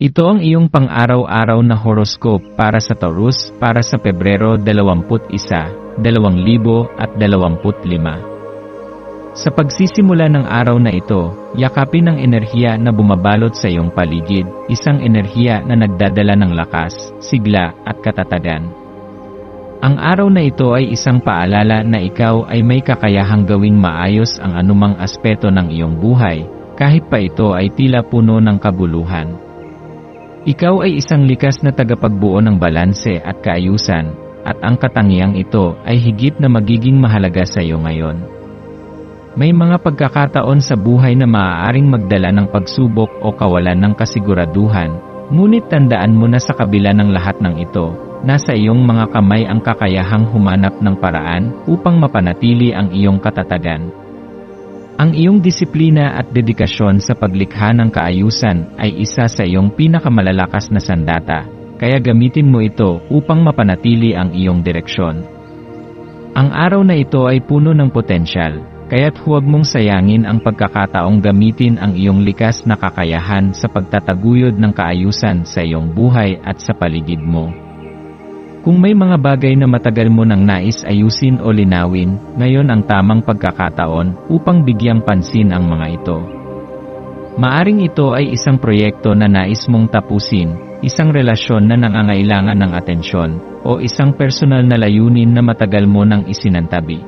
Ito ang iyong pang-araw-araw na horoscope para sa Taurus para sa Pebrero 21, 2025. Sa pagsisimula ng araw na ito, yakapin ang enerhiya na bumabalot sa iyong paligid, isang enerhiya na nagdadala ng lakas, sigla, at katatagan. Ang araw na ito ay isang paalala na ikaw ay may kakayahang gawing maayos ang anumang aspeto ng iyong buhay, kahit pa ito ay tila puno ng kabuluhan. Ikaw ay isang likas na tagapagbuo ng balanse at kaayusan, at ang katangiang ito ay higit na magiging mahalaga sa iyo ngayon. May mga pagkakataon sa buhay na maaaring magdala ng pagsubok o kawalan ng kasiguraduhan, ngunit tandaan mo na sa kabila ng lahat ng ito, nasa iyong mga kamay ang kakayahang humanap ng paraan upang mapanatili ang iyong katatagan. Ang iyong disiplina at dedikasyon sa paglikha ng kaayusan ay isa sa iyong pinakamalalakas na sandata, kaya gamitin mo ito upang mapanatili ang iyong direksyon. Ang araw na ito ay puno ng potensyal, kaya't huwag mong sayangin ang pagkakataong gamitin ang iyong likas na kakayahan sa pagtataguyod ng kaayusan sa iyong buhay at sa paligid mo. Kung may mga bagay na matagal mo nang nais ayusin o linawin, ngayon ang tamang pagkakataon upang bigyang pansin ang mga ito. Maaring ito ay isang proyekto na nais mong tapusin, isang relasyon na nangangailangan ng atensyon, o isang personal na layunin na matagal mo nang isinantabi.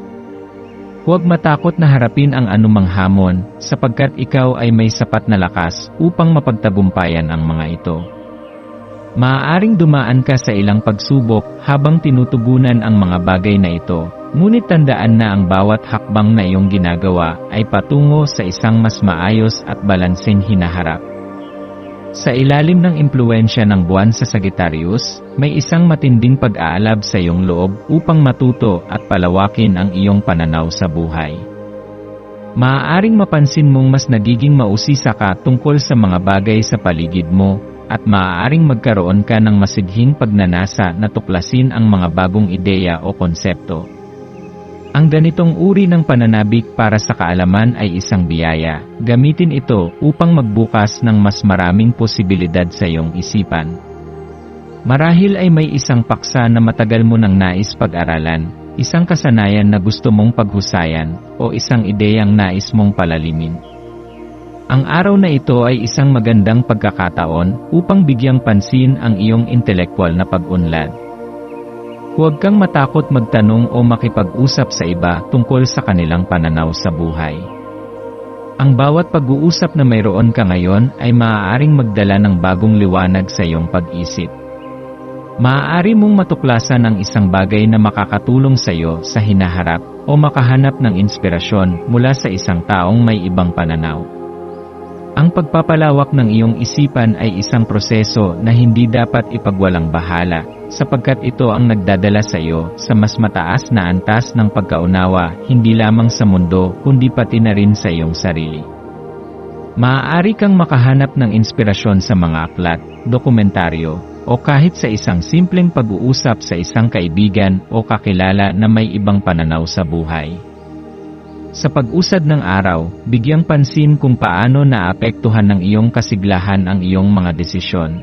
Huwag matakot na harapin ang anumang hamon, sapagkat ikaw ay may sapat na lakas upang mapagtagumpayan ang mga ito. Maaaring dumaan ka sa ilang pagsubok habang tinutugunan ang mga bagay na ito, ngunit tandaan na ang bawat hakbang na iyong ginagawa ay patungo sa isang mas maayos at balanseng hinaharap. Sa ilalim ng impluensya ng buwan sa Sagittarius, may isang matinding pag-aalab sa iyong loob upang matuto at palawakin ang iyong pananaw sa buhay. Maaaring mapansin mong mas nagiging mausisa ka tungkol sa mga bagay sa paligid mo at maaaring magkaroon ka ng masidhing pagnanasa na tuklasin ang mga bagong ideya o konsepto. Ang ganitong uri ng pananabik para sa kaalaman ay isang biyaya. Gamitin ito upang magbukas ng mas maraming posibilidad sa iyong isipan. Marahil ay may isang paksa na matagal mo nang nais pag-aralan, isang kasanayan na gusto mong paghusayan, o isang ideyang nais mong palalimin. Ang araw na ito ay isang magandang pagkakataon upang bigyang pansin ang iyong intelektual na pag-unlad. Huwag kang matakot magtanong o makipag-usap sa iba tungkol sa kanilang pananaw sa buhay. Ang bawat pag-uusap na mayroon ka ngayon ay maaaring magdala ng bagong liwanag sa iyong pag-isip. Maaari mong matuklasan ang isang bagay na makakatulong sa iyo sa hinaharap o makahanap ng inspirasyon mula sa isang taong may ibang pananaw. Ang pagpapalawak ng iyong isipan ay isang proseso na hindi dapat ipagwalang bahala, sapagkat ito ang nagdadala sa iyo sa mas mataas na antas ng pagkaunawa hindi lamang sa mundo kundi pati na rin sa iyong sarili. Maaari kang makahanap ng inspirasyon sa mga aklat, dokumentaryo, o kahit sa isang simpleng pag-uusap sa isang kaibigan o kakilala na may ibang pananaw sa buhay. Sa pag-usad ng araw, bigyang pansin kung paano naapektuhan ng iyong kasiglahan ang iyong mga desisyon.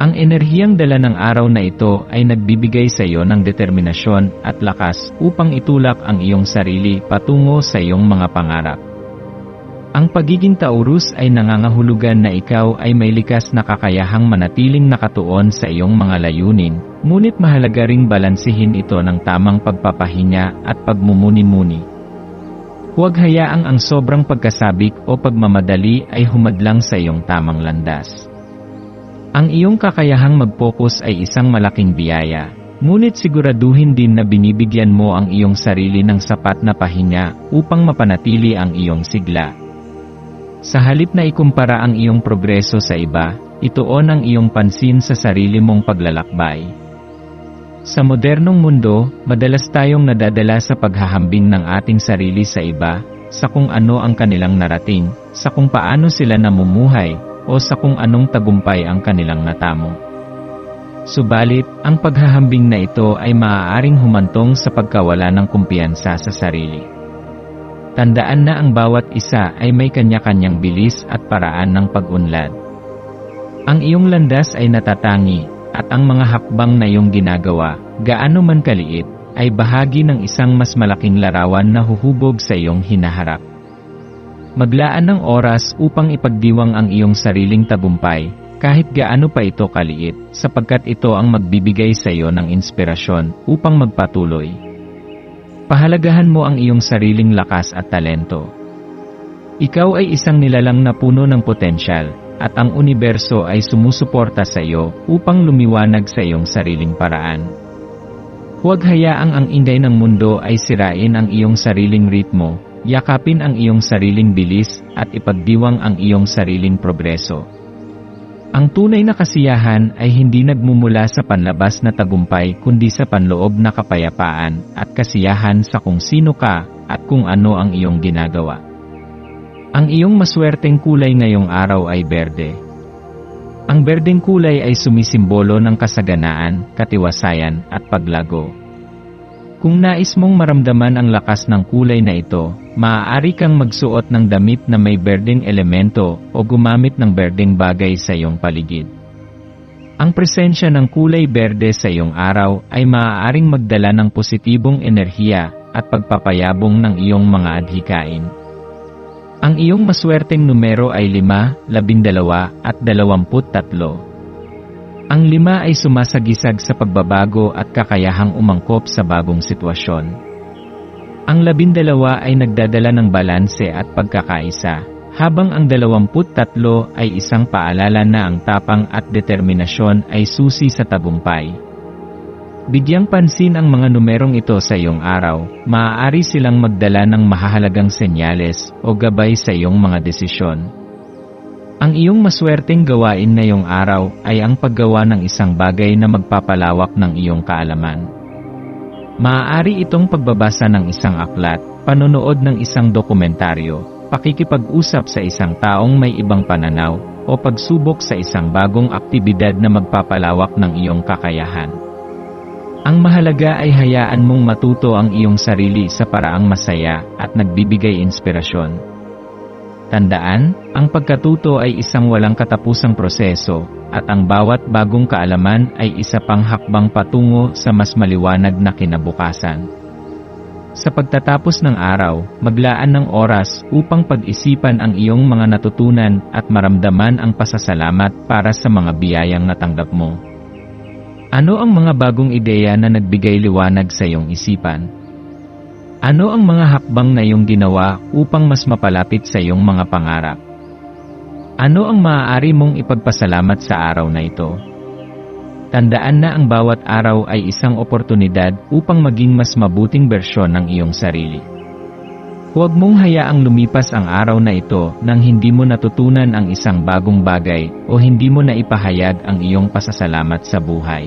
Ang enerhiyang dala ng araw na ito ay nagbibigay sa iyo ng determinasyon at lakas upang itulak ang iyong sarili patungo sa iyong mga pangarap. Ang pagiging Taurus ay nangangahulugan na ikaw ay may likas na kakayahang manatiling nakatuon sa iyong mga layunin, ngunit mahalaga ring balansihin ito ng tamang pagpapahinya at pagmumuni-muni. Huwag hayaang ang sobrang pagkasabik o pagmamadali ay humadlang sa iyong tamang landas. Ang iyong kakayahang mag-focus ay isang malaking biyaya, ngunit siguraduhin din na binibigyan mo ang iyong sarili ng sapat na pahinga upang mapanatili ang iyong sigla. Sa halip na ikumpara ang iyong progreso sa iba, ituon ang iyong pansin sa sarili mong paglalakbay. Sa modernong mundo, madalas tayong nadadala sa paghahambing ng ating sarili sa iba, sa kung ano ang kanilang narating, sa kung paano sila namumuhay, o sa kung anong tagumpay ang kanilang natamo. Subalit, ang paghahambing na ito ay maaaring humantong sa pagkawala ng kumpiyansa sa sarili. Tandaan na ang bawat isa ay may kanya-kanyang bilis at paraan ng pag-unlad. Ang iyong landas ay natatangi, at ang mga hakbang na iyong ginagawa, gaano man kaliit, ay bahagi ng isang mas malaking larawan na huhubog sa iyong hinaharap. Maglaan ng oras upang ipagdiwang ang iyong sariling tagumpay, kahit gaano pa ito kaliit, sapagkat ito ang magbibigay sa iyo ng inspirasyon upang magpatuloy. Pahalagahan mo ang iyong sariling lakas at talento. Ikaw ay isang nilalang na puno ng potensyal, at ang universo ay sumusuporta sa iyo upang lumiwanag sa iyong sariling paraan. Huwag hayaang ang ingay ng mundo ay sirain ang iyong sariling ritmo, yakapin ang iyong sariling bilis, at ipagdiwang ang iyong sariling progreso. Ang tunay na kasiyahan ay hindi nagmumula sa panlabas na tagumpay kundi sa panloob na kapayapaan at kasiyahan sa kung sino ka at kung ano ang iyong ginagawa. Ang iyong maswerteng kulay ngayong araw ay berde. Ang berdeng kulay ay sumisimbolo ng kasaganaan, katiwasayan at paglago. Kung nais mong maramdaman ang lakas ng kulay na ito, maaari kang magsuot ng damit na may berdeng elemento o gumamit ng berdeng bagay sa iyong paligid. Ang presensya ng kulay berde sa iyong araw ay maaaring magdala ng positibong enerhiya at pagpapayabong ng iyong mga adhikain. Ang iyong maswerteng numero ay 5, 12 at 23. Ang lima ay sumasagisag sa pagbabago at kakayahang umangkop sa bagong sitwasyon. Ang labindalawa ay nagdadala ng balanse at pagkakaisa, habang ang dalawamput tatlo ay isang paalala na ang tapang at determinasyon ay susi sa tagumpay. Bigyang pansin ang mga numerong ito sa iyong araw, maaari silang magdala ng mahahalagang senyales o gabay sa iyong mga desisyon. Ang iyong maswerteng gawain ngayong araw ay ang paggawa ng isang bagay na magpapalawak ng iyong kaalaman. Maaari itong pagbabasa ng isang aklat, panonood ng isang dokumentaryo, pakikipag-usap sa isang taong may ibang pananaw, o pagsubok sa isang bagong aktibidad na magpapalawak ng iyong kakayahan. Ang mahalaga ay hayaan mong matuto ang iyong sarili sa paraang masaya at nagbibigay inspirasyon. Tandaan, ang pagkatuto ay isang walang katapusang proseso, at ang bawat bagong kaalaman ay isa pang hakbang patungo sa mas maliwanag na kinabukasan. Sa pagtatapos ng araw, maglaan ng oras upang pag-isipan ang iyong mga natutunan at maramdaman ang pasasalamat para sa mga biyayang natanggap mo. Ano ang mga bagong ideya na nagbigay liwanag sa iyong isipan? Ano ang mga hakbang na iyong ginawa upang mas mapalapit sa iyong mga pangarap? Ano ang maaari mong ipagpasalamat sa araw na ito? Tandaan na ang bawat araw ay isang oportunidad upang maging mas mabuting bersyon ng iyong sarili. Huwag mong hayaang lumipas ang araw na ito nang hindi mo natutunan ang isang bagong bagay o hindi mo na ipahayag ang iyong pasasalamat sa buhay.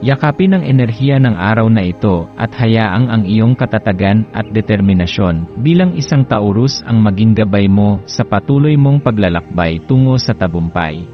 Yakapin ang enerhiya ng araw na ito at hayaang ang iyong katatagan at determinasyon bilang isang taurus ang maging gabay mo sa patuloy mong paglalakbay tungo sa tabumpay.